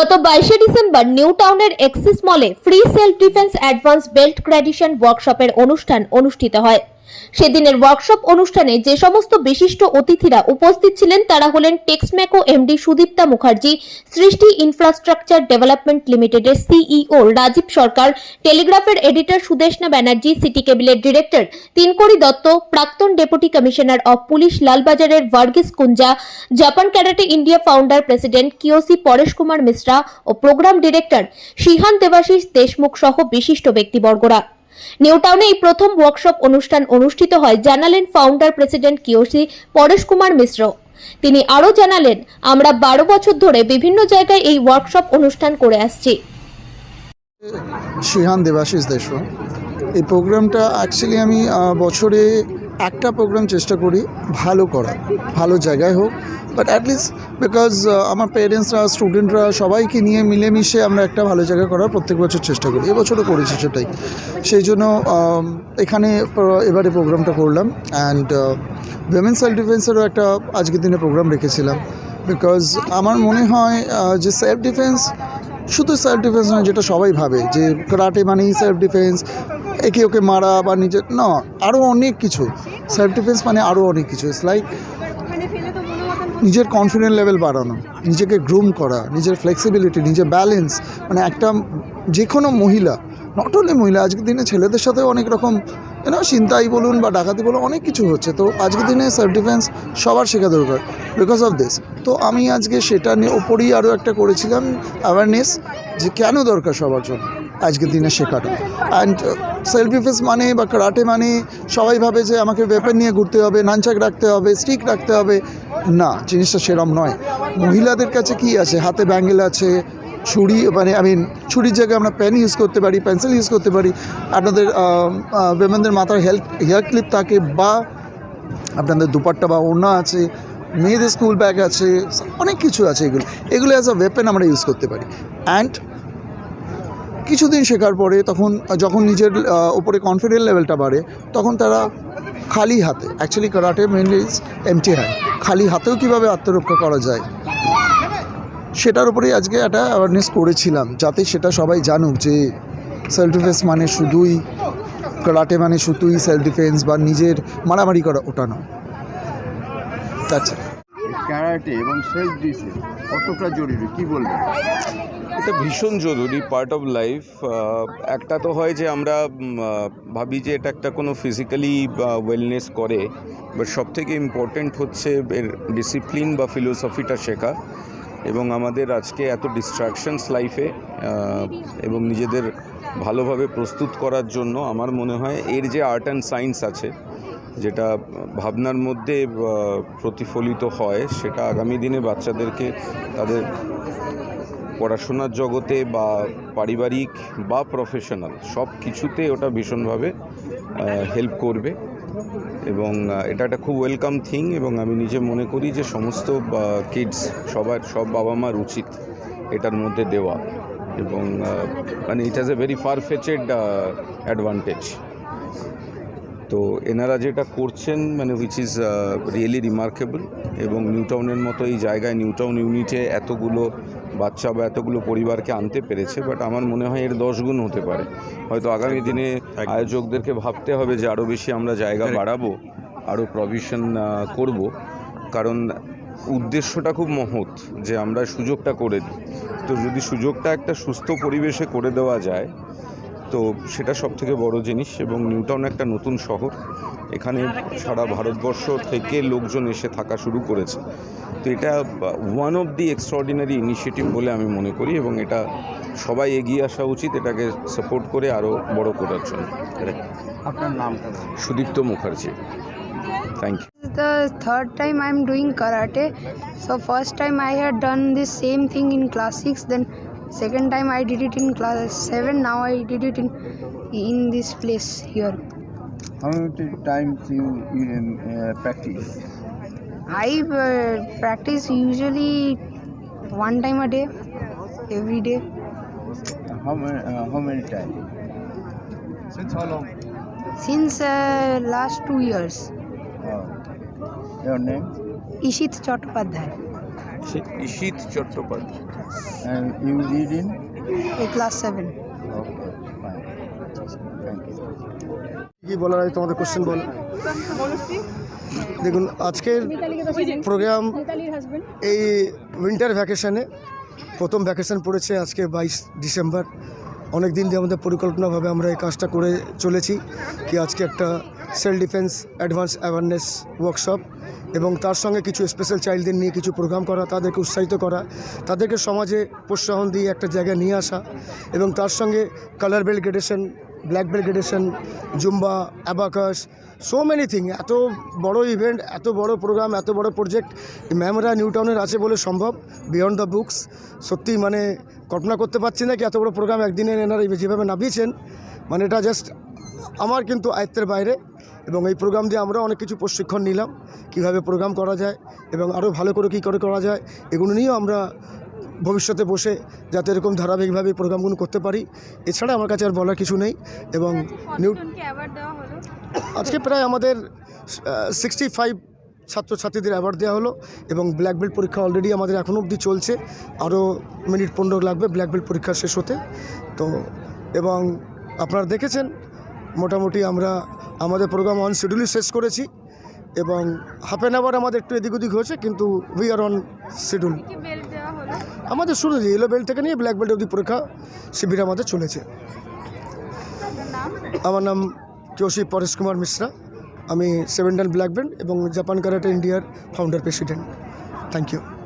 গত বাইশে December new টাউনের এক্সিস মলে free self defence advance belt gradation ওয়ার্কশপের অনুষ্ঠান অনুষ্ঠিত হয়। সেদিনের ওয়ার্কশপ অনুষ্ঠানে যে সমস্ত বিশিষ্ট অতিথিরা উপস্থিত ছিলেন, তারা হলেন Texmaco MD Sudipta Mukherjee, Srishti infrastructure development লিমিটেডের সিইও রাজীব সরকার টেলিগ্রাফের এডিটর সুদেশনা ব্যানার্জি সিটি কেবিলের ডিরেক্টর তিনকড়ি দত্ত, প্রাক্তন deputy commissioner of police লালবাজারের Varghese Kunja Japan karate India founder president kyoshi Paresh Kumar Mishra O programme director shihan Debashis Deshmukh সহ বিশিষ্ট ব্যক্তিবর্গরা। নিউটাউনে এই প্রথম workshop অনুষ্ঠান অনুষ্ঠিত হয়, জানালেন founder president kyoshi Paresh Kumar Mishra. তিনি আরও জানালেন, আমরা বারো বছর ধরে বিভিন্ন জায়গায় এই ওয়ার্কশপ অনুষ্ঠান করে আসছি। শিহান দেবাশিস দেশ, এই প্রোগ্রামটা অ্যাকচুয়ালি আমি বছরে একটা প্রোগ্রাম চেষ্টা করি ভালো করা ভালো জায়গায় হোক বাট অ্যাটলিস্ট বিকজ আমার পেরেন্টসরা স্টুডেন্টরা সবাইকে নিয়ে মিলেমিশে আমরা একটা ভালো জায়গা করার প্রত্যেক বছর চেষ্টা করি। এবছরও করেছি সেটাই। সেই জন্য এখানে এবারে প্রোগ্রামটা করলাম অ্যান্ড উইমেন সেলফ ডিফেন্সেরও একটা আজকের দিনে প্রোগ্রাম রেখেছিলাম বিকজ আমার মনে হয় যে সেলফ ডিফেন্স শুধু সেলফ ডিফেন্স নয়, যেটা সবাই ভাবে, যে কারাটে মানেই সেলফ ডিফেন্স একে ওকে মারা বা নিজের না আরও অনেক কিছু। সেলফ ডিফেন্স মানে আরও অনেক কিছু। ইটস লাইক নিজের কনফিডেন্ট লেভেল বাড়ানো, নিজেকে গ্রুম করা, নিজের ফ্লেক্সিবিলিটি নিজের ব্যালেন্স মানে একটা যে কোনো মহিলা নট অনলি মহিলা, আজকের দিনে ছেলেদের সাথেও অনেক রকম না চিন্তাই বলুন বা ডাকাতি বলুন, অনেক কিছু হচ্ছে। তো আজকের দিনে সেলফ ডিফেন্স সবার শেখা দরকার বিকজ অফ দিস তো আমি আজকে সেটা নিয়ে ওপরেই আরও একটা করেছিলাম অ্যাওয়ারনেস যে কেন দরকার সবার জন্য। আজকের দিনে শেখাটা অ্যান্ড সেলফ ডিফেন্স মানে বা কারাটে মানে সবাই ভাবে যে আমাকে ওয়েপন নিয়ে ঘুরতে হবে নানচাক রাখতে হবে স্টিক রাখতে হবে। না, জিনিসটা সেরম নয়। মহিলাদের কাছে কি আছে? হাতে ব্যাঙ্গেল আছে, ছুরি মানে আই মিন ছুরির জায়গায় আমরা পেন ইউজ করতে পারি পেন্সিল ইউজ করতে পারি। আপনাদের উইমেনদের মাথার হেল্প হেয়ার ক্লিপ থাকে বা আপনাদের দুপাট্টা বা ওড়না আছে, মেয়েদের স্কুল ব্যাগ আছে, অনেক কিছু আছে এগুলো। এগুলো অ্যাজ আ ওয়েপেন আমরা ইউজ করতে পারি। অ্যান্ড কিছুদিন শেখার পরে তখন, যখন নিজের ওপরে কনফিডেন্ট লেভেলটা বাড়ে, তখন তারা খালি হাতে actually karate mainly empty hand খালি হাতেও কীভাবে আত্মরক্ষা করা যায়? সেটার উপরেই আজকে একটা অ্যাওয়ারনেস করেছিলাম, যাতে সেটা সবাই জানুক যে সেলফ ডিফেন্স মানে শুধুই কারাটে মানে শুধুই সেলফ ডিফেন্স বা নিজের মারামারি করা, ওটা নয়। আচ্ছা ক্যারাটে এবং সেলফ ডিফেন্স কতটা জরুরি? কি বলবেন? এটা ভীষণ জরুরি পার্ট অফ লাইফ একটা তো হয় যে আমরা ভাবি যে এটা একটা কোনো ফিজিক্যালি ওয়েলনেস করে বাট সব থেকে ইম্পর্টেন্ট হচ্ছে এর ডিসিপ্লিন বা ফিলোসফিটা শেখা, এবং আমাদের আজকে এত ডিস্ট্রাকশনস লাইফে এবং নিজেদের ভালোভাবে প্রস্তুত করার জন্য আমার মনে হয় এর যে আর্ট অ্যান্ড সায়েন্স আছে যেটা ভাবনার মধ্যে প্রতিফলিত হয়, সেটা আগামী দিনে বাচ্চাদেরকে তাদের পড়াশোনার জগতে বা পারিবারিক বা প্রফেশনাল সব কিছুতে ওটা ভীষণভাবে হেল্প করবে। এবং এটা একটা খুব ওয়েলকাম থিং এবং আমি নিজে মনে করি যে সমস্ত কিডস সবার, সব বাবা মার উচিত এটার মধ্যে দেওয়া। এবং মানে it has a very far fetched advantage তো এনারা যেটা করছেন মানে উইচ ইজ রিয়েলি রিমার্কেবল এবং নিউটাউনের মতো এই জায়গায় নিউটাউন ইউনিটে এতগুলো বাচ্চা বা এতগুলো পরিবারকে আনতে পেরেছে বাট আমার মনে হয় এর দশ গুণ হতে পারে। হয়তো আগামী দিনে আয়োজকদেরকে ভাবতে হবে যে আরও বেশি আমরা জায়গা বাড়াবো আরও প্রভিশন করব। কারণ উদ্দেশ্যটা খুব মহৎ যে আমরা সুযোগটা করে দিই। তো যদি সুযোগটা একটা সুস্থ পরিবেশে করে দেওয়া যায় তো সেটা সব থেকে বড় জিনিস এবং নিউটাউন একটা নতুন শহর। এখানে সারা ভারতবর্ষ থেকে লোকজন এসে থাকা শুরু করেছে। তো এটা one of the extraordinary initiative বলে আমি মনে করি এবং এটা সবাই এগিয়ে আসা উচিত এটাকে সাপোর্ট করে আরও বড় করার জন্য। আপনার নাম? Sudipta Mukherjee. Thank you the third time I'm doing karate. So first time I had done this same thing in class 6 then second time I did it in class 7 now I did it in in this place here. How many times you, you uh, practice? I uh, practice usually one time a day every day How many, uh, how many times? since how long since uh, last 2 years. Uh, your name? Ishit Chattopadhyay. Ishit Chattopadhyay And you read in? A class 7. Okay, fine. Thank you. কি বলার আছে তোমাদের question বল দেখুন আজকের programme এই winter ভ্যাকেশনে প্রথম vacation পড়েছে আজকে বাইশ ডিসেম্বর অনেক দিন দিয়ে আমাদের পরিকল্পনাভাবে আমরা এই কাজটা করে চলেছি কি আজকে একটা self defence advance awareness workshop এবং তার সঙ্গে কিছু স্পেশাল চাইল্ডদের নিয়ে কিছু প্রোগ্রাম করা, তাদেরকে উৎসাহিত করা, তাদেরকে সমাজে প্রোৎসাহন দিয়ে একটা জায়গায় নিয়ে আসা এবং তার সঙ্গে colour belt gradation black belt gradation zumba abacus so many thing এত বড় ইভেন্ট এত বড় প্রোগ্রাম এত বড় প্রজেক্ট ম্যামরা নিউ টাউনের আছে বলে সম্ভব বিয়ন্ড দ্য বুকস সত্যি মানে কল্পনা করতে পারছি না কি এত বড় প্রোগ্রাম একদিনে এনারা যেভাবে নামিয়েছেন মানে এটা জাস্ট আমার কিন্তু আয়ত্তের বাইরে। এবং এই প্রোগ্রাম দিয়ে আমরা অনেক কিছু প্রশিক্ষণ নিলাম কীভাবে প্রোগ্রাম করা যায় এবং আরও ভালো করে কী করে করা যায় এগুলো নিয়েও আমরা ভবিষ্যতে বসে যাতে এরকম ধারাবাহিকভাবে প্রোগ্রামগুলো করতে পারি। এছাড়া আমার কাছে আর বলার কিছু নেই এবং নিউ আজকে প্রায় আমাদের সিক্সটি ফাইভ ছাত্রছাত্রীদের অ্যাওয়ার্ড দেওয়া হলো এবং ব্ল্যাক বেল্ট পরীক্ষা অলরেডি আমাদের এখনও অবধি চলছে। আরও মিনিট পনেরো লাগবে ব্ল্যাক বেল্ট পরীক্ষা শেষ হতে। তো এবং আপনারা দেখেছেন মোটামুটি আমরা আমাদের প্রোগ্রাম অন শিডিউলই শেষ করেছি এবং হাফ অ্যান আওয়ার আমাদের একটু এদিক ওদিক হয়েছে কিন্তু উই আর অন শিডিউল আমাদের শুরু হয়েছে ইয়েলো বেল্ট থেকে নিয়ে ব্ল্যাক বেল্ট অবধি পরীক্ষা শিবির আমাদের চলেছে। আমার নাম যোশী পরেশ কুমার মিশ্রা আমি সেভেন ডান ব্ল্যাক বেল্ট এবং জাপান কারাটে ইন্ডিয়ার ফাউন্ডার প্রেসিডেন্ট থ্যাংক ইউ